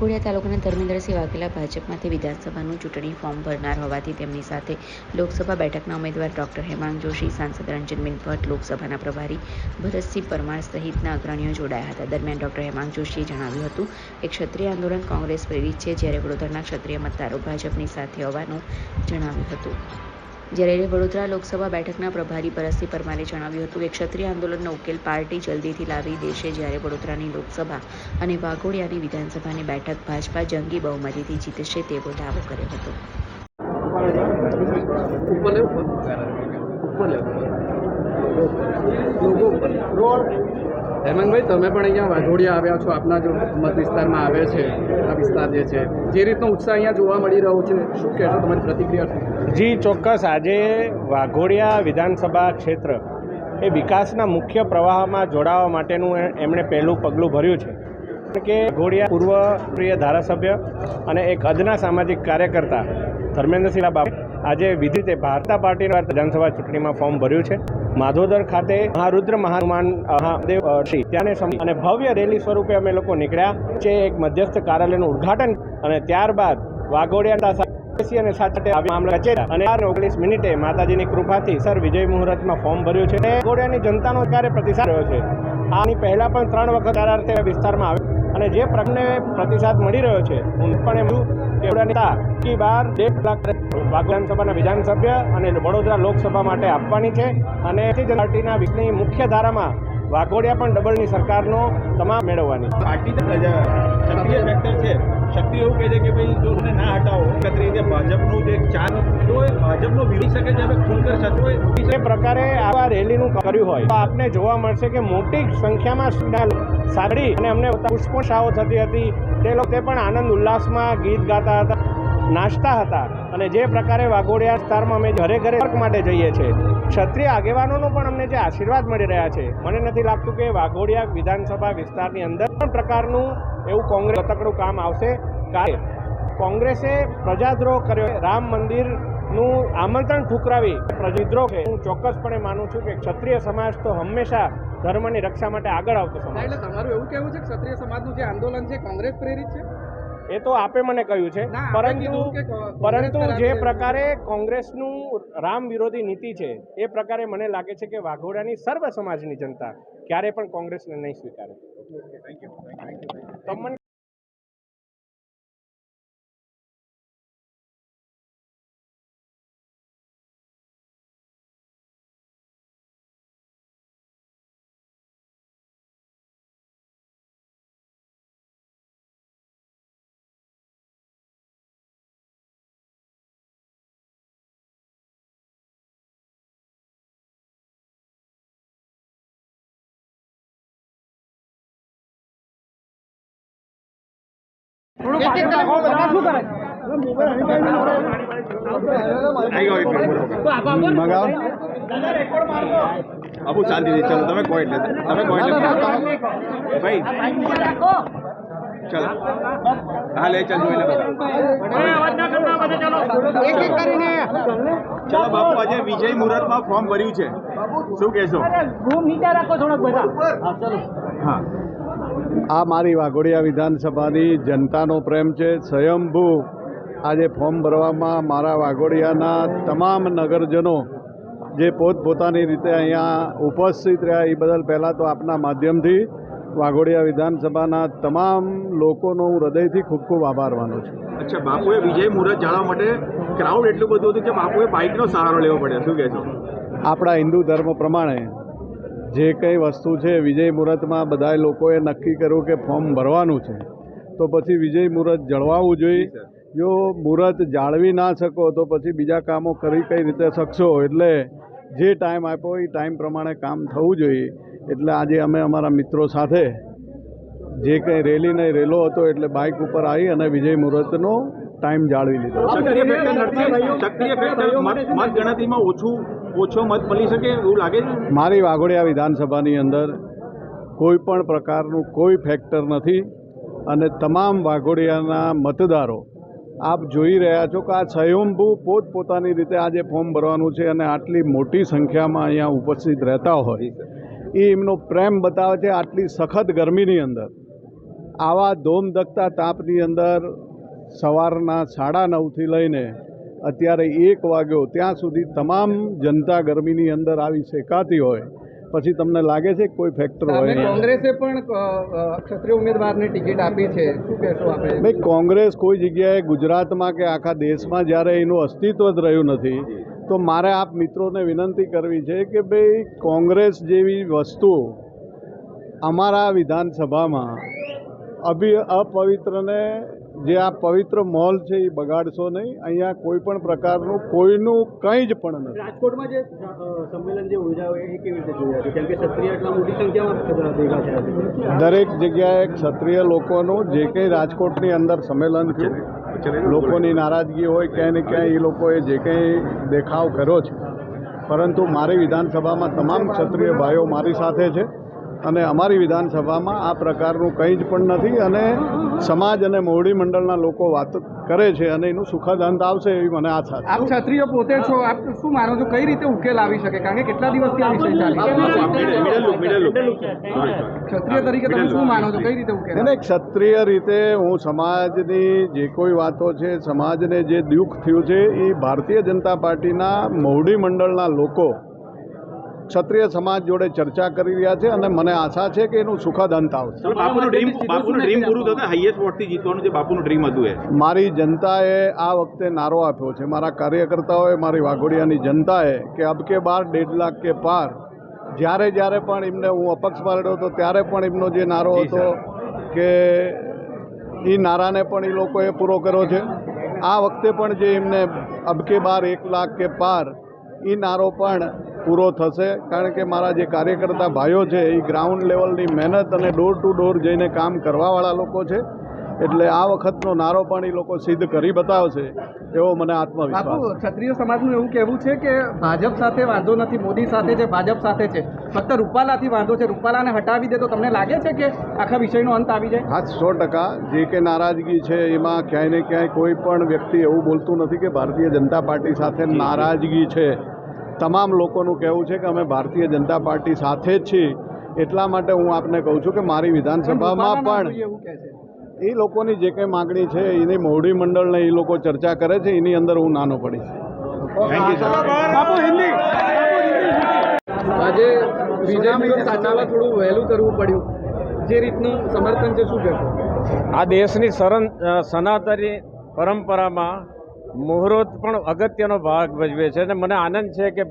વાઘોડિયા તાલુકાના ધર્મેન્દ્રસિંહ વાઘેલા ભાજપમાંથી વિધાનસભાનું ચૂંટણી ફોર્મ ભરનાર હોવાથી તેમની સાથે લોકસભા બેઠકના ઉમેદવાર ડોક્ટર હેમાંગ જોશી, સાંસદ રંજનબેન ભટ્ટ, લોકસભાના પ્રભારી ભરતસિંહ પરમાર સહિતના અગ્રણીઓ જોડાયા હતા. દરમિયાન ડોક્ટર હેમાંગ જોશીએ જણાવ્યું હતું કે ક્ષત્રિય આંદોલન કોંગ્રેસ પ્રેરિત છે, જ્યારે વડોદરાના ક્ષત્રિય મતદારો ભાજપની સાથે હોવાનું જણાવ્યું હતું. જ્યારે વડોદરા લોકસભા બેઠકના પ્રભારી ભરતસિંહ પરમારે જણાવ્યું હતું કે ક્ષત્રિય આંદોલનનો ઉકેલ પાર્ટી જલ્દીથી લાવી દેશે જ્યારે વડોદરાની લોકસભા અને વાઘોડિયાની વિધાનસભાની બેઠક ભાજપા જંગી બહુમતીથી જીતશે તેવો દાવો કર્યો હતો. ઉપર લે ઉપર ઉપર લે લોગો ઉપર હેમંતભાઈ, તમે પણ અહીંયા વાઘોડિયા આવ્યા છો. આપના જો મત વિસ્તારમાં આવે છે. આ વિસ્તાર જે છે, જે રીતનો ઉત્સાહ અહીંયા જોવા મળી રહ્યો છે, શું કહેશો તમારી પ્રતિક્રિયા જી, ચોક્કસ. આજે વાઘોડિયા વિધાનસભા ક્ષેત્ર એ વિકાસના મુખ્ય પ્રવાહમાં જોડાવા માટેનું એમણે પહેલું પગલું ભર્યું છે. કે ઘોડિયા પૂર્વ પ્રિય ધારાસભ્ય અને એક અદના સામાજિક કાર્યકર્તા ધર્મેન્દ્રસિંહ બાબા આજે વિધિતે ભારતા પાર્ટીના વિધાનસભા ચૂંટણીમાં ફોર્મ ભર્યું છે. માધોદર ખાતે મહારુદ્ર મહાનુમાન મહાદેવ શ્રી ત્યાંને અને ભવ્ય રેલી સ્વરૂપે અમે લોકો નીકળ્યા. છે એક મધ્યસ્થ કાર્યાલયનું ઉદ્ઘાટન અને ત્યારબાદ વાઘોડિયા અને સાથે મામલા કચેરા અને ચાર ઓગણીસ મિનિટે માતાજીની કૃપાથી સર વિજય મુહૂર્તમાં ફોર્મ ભર્યું છે. અને ગોડિયાની જનતાનો ક્યારે પ્રતિસાદ રહ્યો છે. આની પહેલા પણ ત્રણ વખત વિસ્તારમાં આવે અને જે પ્રકારને પ્રતિસાદ મળી રહ્યો છે, હું પણ એમ છું કે બાર દેખ લાખ વિધાનસભાના વિધાનસભ્ય અને વડોદરા લોકસભા માટે આપવાની છે. અને ભારતીય જનતા પાર્ટીના વિષયની મુખ્ય ધારામાં વાઘોડિયા પણ ડબલની સરકારનો તમામ મેળવવાની. તો સક્રિય ફેક્ટર છે. શક્તિ એવું કહે છે કે ભાઈ જો ના હટાવો એકત્રિત રીતે ભાજપનું જે ચાર તો ભાજપનો વિરોધ શકે છે હવે ખુલકર સચવો જે પ્રકારે આવા રેલીનું કર્યું હોય તો આપને જોવા મળશે કે મોટી સંખ્યામાં સાડી અને અમને પુષ્પશાઓ થતી હતી. તે લોકો તે પણ આનંદ ઉલ્લાસમાં ગીત ગાતા હતા. નાચતા હતા અને જે પ્રકારે વાઘોડિયા વિસ્તારમાં અમે ઘરે ઘરે વર્ક માટે જઈએ છીએ ક્ષત્રિય આગેવાનોનો પણ અમને જે આશીર્વાદ મળી રહ્યા છે. મને નથી લાગતું કે વાઘોડિયા વિધાનસભા વિસ્તારની અંદર પણ પ્રકારનું એવું કોંગ્રેસ તકડું કામ આવશે. કારણ કોંગ્રેસે પ્રજાદ્રોહ કર્યો. રામ મંદિરનું આમંત્રણ ઠુકરાવી પ્રજાદ્રોહ છે હું ચોક્કસપણે માનું છું કે ક્ષત્રિય સમાજ તો હંમેશા ધર્મની રક્ષા માટે આગળ આવતો સમાજ. એટલે તમારું એવું કહેવું છે ક્ષત્રિય સમાજનું જે આંદોલન છે કોંગ્રેસ પ્રેરિત છે? એ તો આપે મને કહ્યું છે. પરંતુ પરંતુ જે પ્રકારે કોંગ્રેસનું રામ વિરોધી નીતિ છે એ પ્રકારે મને લાગે છે કે વાઘોડાની સર્વ સમાજની જનતા ક્યારે પણ કોંગ્રેસને નહીં સ્વીકારે. તમને અબુ શાંતિથી ચાલો તમે કોઈ એટલે તમે કોઈ ભાઈ ચાલો. હા લે ચાલ જોઈ લે ચાલો. બાપુ આજે વિજય મુહૂર્તમાં ફોર્મ ભર્યું છે. શું કહેશો? હા. આ મારી વાઘોડિયા વિધાનસભાની જનતાનો પ્રેમ છે. સ્વયંભૂ આજે ફોર્મ ભરવામાં મારા વાઘોડિયાના તમામ નગરજનો જે પોતપોતાની રીતે અહીંયા ઉપસ્થિત રહ્યા એ બદલ પહેલાં તો આપના માધ્યમથી વાઘોડિયા વિધાનસભાના તમામ લોકોનો હું હૃદયથી ખૂબ ખૂબ આભાર માનું છું. અચ્છા બાપુએ વિજય મુહૂર્ત જાણવા માટે ક્રાઉડ એટલું બધું હતું કે બાપુએ બાઇકનો સહારો લેવો પડ્યો. શું કહેશો આપણા હિન્દુ ધર્મ પ્રમાણે જે કંઈ વસ્તુ છે વિજય મુહૂર્તમાં બધા લોકોએ નક્કી કર્યું કે ફોર્મ ભરવાનું છે. તો પછી વિજય મુહૂર્ત જળવાવું જોઈએ. જો મુહૂર્ત જાળવી ના શકો, તો પછી બીજા કામો કરી કઈ રીતે શકશો? એટલે જે ટાઈમ આપ્યો એ ટાઈમ પ્રમાણે કામ થવું જોઈએ. એટલે આજે અમે અમારા મિત્રો સાથે જે કંઈ રેલી નહીં રેલો હતો એટલે બાઇક ઉપર આવી અને વિજય મુહૂર્તનો ટાઈમ જાળવી લીધો. સક્રિય ગણતરીમાં ઓછું ઓછો મત મળી શકે એવું લાગે છે? મારી વાઘોડિયા વિધાનસભાની અંદર કોઈ પણ પ્રકારનું કોઈ ફેક્ટર નથી અને તમામ વાઘોડિયાના મતદારો, આપ જોઈ રહ્યા છો કે આ સ્વયંભૂ પોતપોતાની રીતે આજે ફોર્મ ભરવાનું છે અને આટલી મોટી સંખ્યામાં અહીંયા ઉપસ્થિત રહેતા હોય, એ એમનો પ્રેમ બતાવે છે આટલી સખત ગરમીની અંદર. આવા ધોમધકતા તાપની અંદર સવારના સાડા નવથી લઈને અત્યારે એક વાગ્યો ત્યાં સુધી તમામ જનતા ગરમીની અંદર આવી શેકાતી હોય પછી તમને લાગે છે કે કોઈ ફેક્ટર હોય કોંગ્રેસે પણ ક્ષત્રિય ઉમેદવારને ટિકિટ આપી છે. શું કહેશો આપણે? ભાઈ કોંગ્રેસ કોઈ જગ્યાએ ગુજરાતમાં કે આખા દેશમાં જ્યારે એનું અસ્તિત્વ જ રહ્યું નથી તો મારે આપ મિત્રોને વિનંતી કરવી છે કે ભાઈ કોંગ્રેસ જેવી વસ્તુ અમારા વિધાનસભામાં અભિ અપવિત્રને જે આ પવિત્ર મોલ છે એ બગાડશો નહીં. અહીંયા કોઈ પણ પ્રકારનું કોઈનું કંઈ જ પણ નથી. રાજકોટમાં જે સંમેલન જે યોજાયું એ કેવી રીતે જોયા? કેમ કે ક્ષત્રિય એટલા મોટી સંખ્યામાં ભેગા થયા દરેક જગ્યાએ ક્ષત્રિય લોકોનું જે કંઈ રાજકોટની અંદર સંમેલન થયું લોકોની નારાજગી હોય ક્યાંય ને ક્યાંય એ લોકોએ જે કંઈ દેખાવ કર્યો છે. પરંતુ મારી વિધાનસભામાં તમામ ક્ષત્રિય ભાઈઓ મારી સાથે છે. અને અમારી વિધાનસભામાં આ પ્રકારનું કંઈ જ પણ નથી અને સમાજ અને મોવડી મંડળના લોકો વાત કરે છે અને એનું સુખદ અંત આવશે એવી મને આશા છે. આપ ક્ષત્રિય પોતે છો આપ શું માનો છો? કઈ રીતે ઉકેલ આવી શકે? કારણ કે કેટલા દિવસથી આ વિષય ચાલે ક્ષત્રિય તરીકે તમે શું માનો છો? કઈ રીતે ઉકેલ એને ક્ષત્રિય રીતે હું સમાજની જે કોઈ વાતો છે સમાજને જે દુઃખ થયું છે એ ભારતીય જનતા પાર્ટીના મોવડી મંડળના લોકો ક્ષત્રિય સમાજ જોડે ચર્ચા કરી રહ્યા છે અને મને આશા છે કે એનું સુખદ અંત આવશે બાપુનું ડ્રીમ બાપુનું ડ્રીમ પૂરું થતું હાઈએસ્ટ વોટથી જીતવાનું જે બાપુનું ડ્રીમ હતું એ. મારી જનતાએ આ વખતે નારો આપ્યો છે. મારા કાર્યકર્તાઓએ મારી વાઘોડિયાની જનતાએ કે અબ કે બાર દેઢ લાખ કે પાર જ્યારે જ્યારે પણ એમને હું અપક્ષ પાડ્યો હતો ત્યારે પણ એમનો જે નારો હતો કે એ નારાને પણ એ લોકોએ પૂરો કર્યો છે. આ વખતે પણ જે એમને અબકે બાર એક લાખ કે પાર એ નારો પણ પૂરો થશે. કારણ કે મારા જે કાર્યકર્તા ભાઈઓ છે એ ગ્રાઉન્ડ લેવલની મહેનત અને ડોર ટુ ડોર જઈને કામ કરવાવાળા લોકો છે. એટલે આ વખતનો નારો પણ એ લોકો સિદ્ધ કરી બતાવશે એવો મને આત્મવિશ્વાસ ક્ષત્રિય સમાજનું એવું કહેવું છે કે ભાજપ સાથે વાંધો નથી મોદી સાથે છે ભાજપ સાથે છે. ફક્ત રૂપાલાથી વાંધો છે રૂપાલાને હટાવી દે તો તમને લાગે છે કે આખા વિષયનો અંત આવી જાય? હા સો ટકા. જે કે નારાજગી છે એમાં ક્યાંય ને ક્યાંય કોઈ પણ વ્યક્તિ એવું બોલતું નથી કે ભારતીય જનતા પાર્ટી સાથે નારાજગી છે. તમામ લોકોનું કહેવું છે કે અમે ભારતીય જનતા પાર્ટી સાથે જ છીએ. એટલા માટે હું આપને કહું છું કે મારી વિધાનસભામાં પણ એ લોકોની જે કંઈ માગણી છે એની મોવડી મંડળને એ લોકો ચર્ચા કરે છે એની અંદર હું નાનો પડીશ આજે બીજા સાચાવા થોડું વહેલું કરવું પડ્યું. જે રીતનું સમર્થન છે શું કહેશો? આ દેશની સરન સનાતની પરંપરામાં મુહૂર્ત પણ અગત્યનો ભાગ ભજવે છે અને મને આનંદ છે કે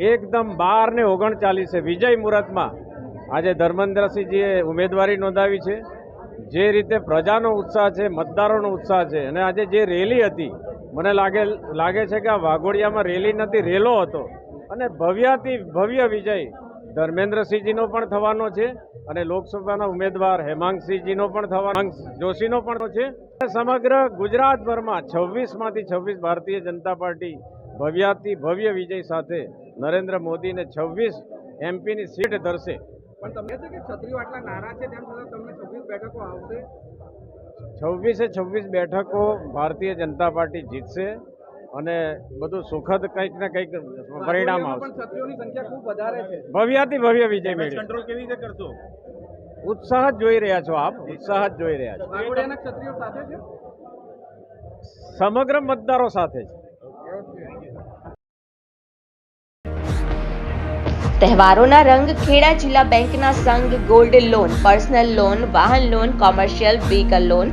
એકદમ બાર ને ઓગણચાલીસે વિજય મુહૂર્તમાં આજે ધર્મેન્દ્રસિંહજીએ ઉમેદવારી નોંધાવી છે. જે રીતે પ્રજાનો ઉત્સાહ છે, મતદારોનો ઉત્સાહ છે અને આજે જે રેલી હતી, મને લાગે લાગે છે કે આ વાઘોડિયામાં રેલી નથી રેલો હતો અને ભવ્યાથી ભવ્ય વિજય ધર્મેન્દ્રસિંહજીનો પણ થવાનો છે અને લોકસભાના ઉમેદવાર હેમાંગસિંહજીનો પણ થવાનો જોશીનો પણ છે. સમગ્ર ગુજરાતભરમાં છવ્વીસમાંથી છવ્વીસ ભારતીય જનતા પાર્ટી ભવ્યાથી ભવ્ય વિજય સાથે નરેન્દ્ર મોદીને છવ્વીસ એમપીની સીટ ધરશે. પણ તમને છે કે ક્ષત્રિયો આટલા છે તેમ છતાં તમને છવ્વીસ બેઠકો આવશે? છવ્વીસે છવ્વીસ બેઠકો ભારતીય જનતા પાર્ટી જીતશે. અને બધું સુખદ કંઈક ને કંઈક પરિણામ આવશે. ક્ષત્રિયોની સંખ્યા ખૂબ વધારે છે. ભવ્યાથી ભવ્ય વિજય મેળવી. કંટ્રોલ કેવી રીતે કરશો? ઉત્સાહ જ જોઈ રહ્યા છો આપ ઉત્સાહ જ જોઈ રહ્યા છે? સમગ્ર મતદારો સાથે છે. તહેવારોના રંગ ખેડા જિલ્લા બેંકના સંઘ ગોલ્ડ લોન પર્સનલ લોન વાહન loan commercial vehicle loan